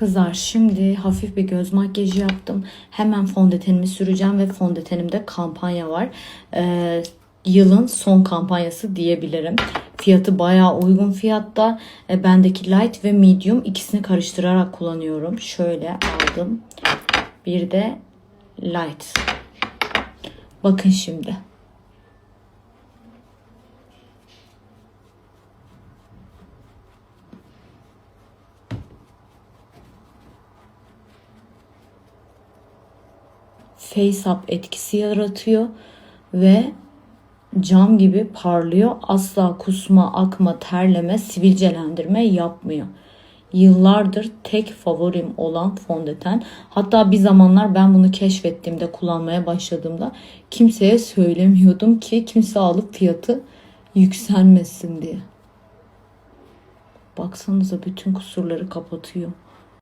Kızlar şimdi hafif bir göz makyajı yaptım. Hemen fondötenimi süreceğim ve fondötenimde kampanya var. Ee, yılın son kampanyası diyebilirim. Fiyatı bayağı uygun fiyatta. Ee, bendeki light ve medium ikisini karıştırarak kullanıyorum. Şöyle aldım. Bir de light. Bakın şimdi. Face up etkisi yaratıyor ve cam gibi parlıyor. Asla kusma, akma, terleme, sivilcelendirme yapmıyor. Yıllardır tek favorim olan fondöten. Hatta bir zamanlar ben bunu keşfettiğimde, kullanmaya başladığımda kimseye söylemiyordum ki kimse alıp fiyatı yükselmesin diye. Baksanıza bütün kusurları kapatıyor.